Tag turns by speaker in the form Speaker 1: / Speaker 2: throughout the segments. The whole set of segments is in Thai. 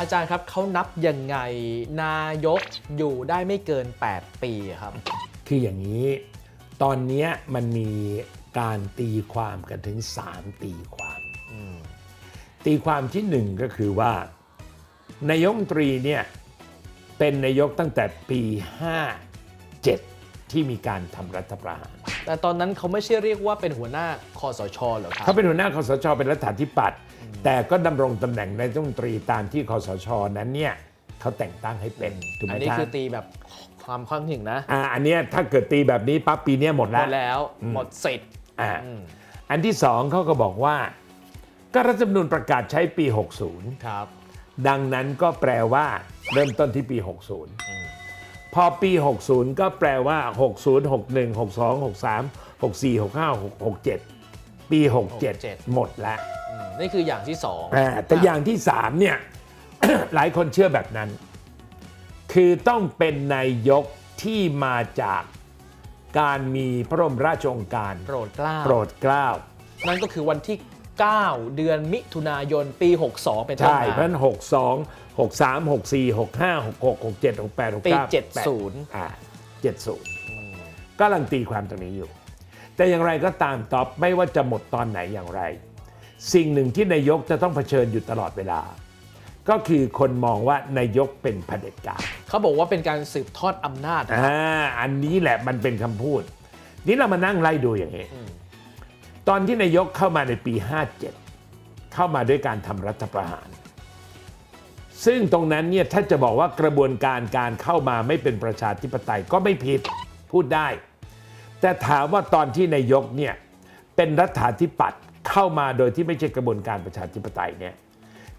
Speaker 1: อาจารย์ครับเขานับยังไงนายกอยู่ได้ไม่เกิน 8 ปีอะครับ
Speaker 2: คืออย่างนี้ ตอนเนี้ยมันมีการตีความกันถึง 3 ตีความตีความที่หนึ่งก็คือว่า นายกรัฐมนตรีเนี่ยเป็นนายกตั้งแต่ปี 57 ที่มีการทำรัฐประหาร
Speaker 1: แต่ตอนนั้นเขาไม่ใช่เรียกว่าเป็นหัวหน้าคอสชเหรอครับ
Speaker 2: เขาเป็นหัวหน้าคอสชเป็นรัฐาธิปัตย์ แต่ก็ดำรงตำแหน่งนายกรัฐมนตรีตามที่คอสชนั้นเนี่ยเขาแต่งตั้งให้เป็นถูกไหม
Speaker 1: อันนี้
Speaker 2: ครับ
Speaker 1: คือตีแบบความความถึงนะ
Speaker 2: อ่าอันเนี้ยถ้าเกิดตีแบบนี้ปั๊บปีเนี้ยหมด
Speaker 1: หม
Speaker 2: แล้ว
Speaker 1: ดแล้วหมดสิทธิ์
Speaker 2: อ่า
Speaker 1: อืม
Speaker 2: อันที่สองเขาก็บอกว่า ก็รัฐธรรมนูญประกาศใช้ปี60
Speaker 1: ครับ
Speaker 2: ดังนั้นก็แปลว่า เริ่มต้นที่ปี 60 พอปี 60 ก็แปลว่า 60 61 62 63 64 65 67 ปี 67 หมดแล้ว
Speaker 1: อืม นี่คืออย่างที่สอง
Speaker 2: อ่าแต่อย่างที่3เนี่ย หลายคนเชื่อแบบนั้น คือต้องเป็นนายกที่มาจากการมีพระบรมราชโองการ
Speaker 1: โปรดเกล้า
Speaker 2: โปรดเกล้า
Speaker 1: นั่นก็คือวันที่ 9 เดือนมิถุนายนปี 62 เป็นต้น
Speaker 2: ใช่
Speaker 1: มา
Speaker 2: เพราะฉะนั้น62 63 64 65 66 67 68 69
Speaker 1: ปี
Speaker 2: 70 อ่า70ก็กำลังตีความตรงนี้อยู่ แต่อย่างไรก็ตามตอบไม่ว่าจะหมดตอนไหนอย่างไร สิ่งหนึ่งที่นายกจะต้องเผชิญอยู่ตลอดเวลา ก็คือคนมองว่านายกเป็นเผด็จการ
Speaker 1: เขาบอกว่าเป็นการสืบทอดอำนาจ
Speaker 2: อ่าอันนี้แหละมันเป็นคำพูด นี่เรามานั่งไล่ดูอย่างนี้ ตอนที่นายกเข้ามาในปี 57 เข้ามาด้วยการทำรัฐประหาร ซึ่งตรงนั้นเนี่ยถ้าจะบอกว่ากระบวนการการเข้ามาไม่เป็นประชาธิปไตยก็ไม่ผิดพูดได้ แต่ถามว่าตอนที่นายกเนี่ยเป็นรัฐาธิปัตย์ เข้ามาโดยที่ไม่ใช่กระบวนการประชาธิปไตยเนี่ย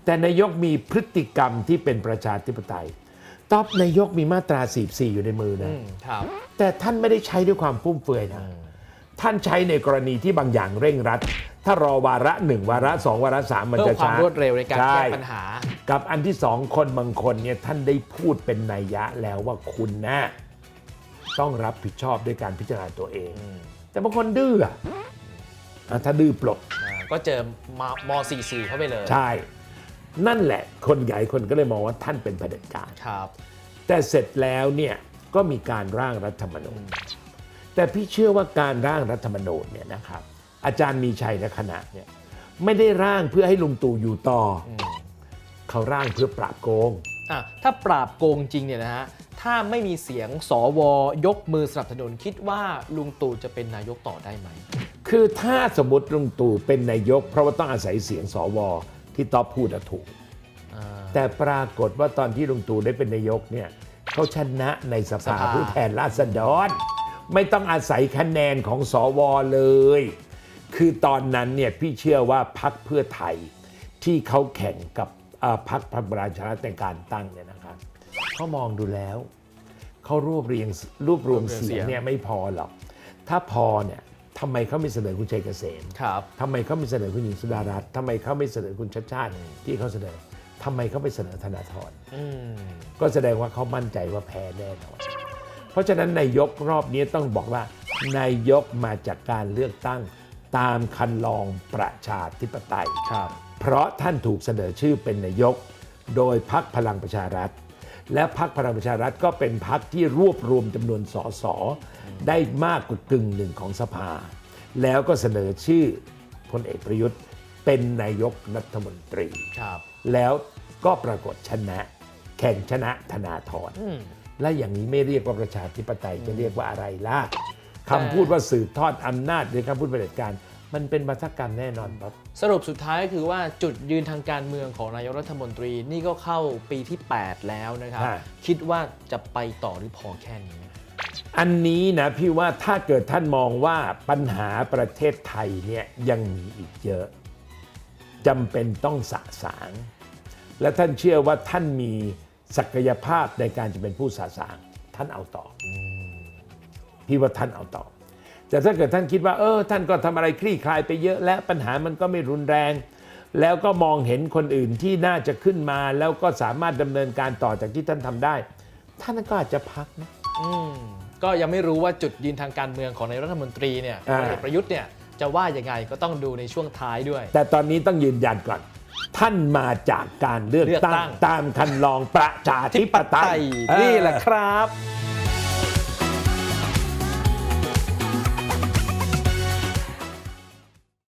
Speaker 2: แต่นายกมีพฤติกรรมที่เป็นประชาธิปไตยตอบนายกมีมาตรา 44 อยู่ในมือนะ
Speaker 1: อืมครับ
Speaker 2: แต่ท่านไม่ได้ใช้ด้วยความฟุ่มเฟือยนะท่านใช้ในกรณีที่บางอย่างเร่งรัด ถ้ารอวาระหนึ่งวาระสองวาระสามมัน
Speaker 1: เพื่อ
Speaker 2: จะ
Speaker 1: ความ
Speaker 2: ช้าร
Speaker 1: วดเร็วในการแก้
Speaker 2: ช่
Speaker 1: ปัญหา
Speaker 2: กับอันที่สองคนบางคนเนี่ยท่านได้พูดเป็นนัยยะแล้วว่าคุณนะต้องรับผิดชอบด้วยการพิจารณาตัวเอง แต่บางคนดื้อ อะอะถ้าดื้อปลด
Speaker 1: อ่าก็เจอมาม44 เข้าไปเลย
Speaker 2: ใช่ นั่นแหละคนใหญ่คนก็เลยมองว่าท่านเป็นเผด็จการ
Speaker 1: ครับ
Speaker 2: แต่เสร็จแล้วเนี่ยก็มีการร่างรัฐธรรมนูญ แต่พี่เชื่อว่าการร่างรัฐธรรมนูญเนี่ยนะครับ อาจารย์มีชัยและคณะเนี่ยไม่ได้ร่างเพื่อให้ลุงตู่อยู่ต่ออเขาร่างเพื่อปราบโกง
Speaker 1: อะถ้าปราบโกงจริงเนี่ยนะฮะ ถ้าไม่มีเสียงสวยกมือสนับสนุนคิดว่าลุงตู่จะเป็นนายกต่อได้ไหม
Speaker 2: คือถ้าสมมติลุงตู่เป็นนายก เพราะว่าต้องอาศัยเสียงสวที่ต๊อบพูดอะถูก
Speaker 1: อ่า
Speaker 2: แต่ปรากฏว่าตอนที่ลุงตู่ได้เป็นนายกเนี่ยเขาชนะในส
Speaker 1: ส
Speaker 2: ภา
Speaker 1: ภา
Speaker 2: ผู้แทนราษฎร ไม่ต้องอาศัยคะแนนของสวเลย คือตอนนั้นเนี่ยพี่เชื่อว่าพักเพื่อไทยที่เขาแข่งกับเอ่อพักพลังประชารัฐในการตั้งเนี่ยนะครับ เขามองดูแล้วเขารวบเรียงรวบรวมเสียงเนี่ยไม่พอหรอก ถ้าพอเนี่ยทำไมเขาไม่เสนอคุณชัยเกษม
Speaker 1: ครับ
Speaker 2: ทำไมเขาไม่เสนอคุณหญิงสุดารัตน์ทำไมเขาไม่เสนอคุณชัดชาติที่เขาเสนอทำไมเขาไม่เสนอธนาธร
Speaker 1: อืม
Speaker 2: ก็แสดงว่าเขามั่นใจว่าแพ้แน่นอนเพราะฉะนั้นนายกรอบนี้ต้องบอกว่านายกมาจากการเลือกตั้งตามคันลองประชาธิปไตย
Speaker 1: ครับ
Speaker 2: เพราะท่านถูกเสนอชื่อเป็นนายก โดยพักพลังประชารัฐ และพักพลังประชารัฐก็เป็นพักที่รวบรวมจำนวนสสได้มากกว่ากึ่งหนึ่งของสภา แล้วก็เสนอชื่อพลเอกประยุทธ์เป็นนายกรัฐมนตรี
Speaker 1: ครับ
Speaker 2: แล้วก็ปรากฏชนะ แข่งชนะธนาธร
Speaker 1: อืม
Speaker 2: และอย่างนี้ไม่เรียกว่าประชาธิปไตยจะเรียกว่าอะไรล่ะคำพูดว่าสืบทอดอำนาจหรือคำพูดเผด็จการ มันเป็นวัฒกรรมแน่นอนครับ
Speaker 1: สรุปสุดท้ายก็คือว่าจุดยืนทางการเมืองของนายกรัฐมนตรีนี่ก็เข้าปีที่ 8 แล้วนะครับ
Speaker 2: ใช่
Speaker 1: คิดว่าจะไปต่อหรือพอแค่นี้
Speaker 2: อันนี้นะพี่ว่าถ้าเกิดท่านมองว่าปัญหาประเทศไทยเนี่ยยังมีอีกเยอะจำเป็นต้องสะสาง และท่านเชื่อว่าท่านมีศักยภาพในการจะเป็นผู้สะสาง ท่านเอาต่ออพี่ว่าท่านเอาต่อ แต่ถ้าเกิดท่านคิดว่าเออท่านก็ทำอะไรคลี่คลายไปเยอะ และปัญหามันก็ไม่รุนแรง แล้วก็มองเห็นคนอื่นที่น่าจะขึ้นมา แล้วก็สามารถดำเนินการต่อจากที่ท่านทำได้ ท่านก็อาจจะพักนะ
Speaker 1: อืมก็ยังไม่รู้ว่าจุดยืนทางการเมืองของนายกรัฐมนตรีเนี่ยพ
Speaker 2: อ่า
Speaker 1: ลเอกประยุทธ์เนี่ยจะว่ายังไงก็ต้องดูในช่วงท้ายด้วย
Speaker 2: แต่ตอนนี้ต้องยืนยันก่อน ท่านมาจากการเลือก
Speaker 1: เลือกตั้
Speaker 2: ตั้
Speaker 1: ง
Speaker 2: งตามคันลองประชาธิปไตย
Speaker 1: นี่แหละครับ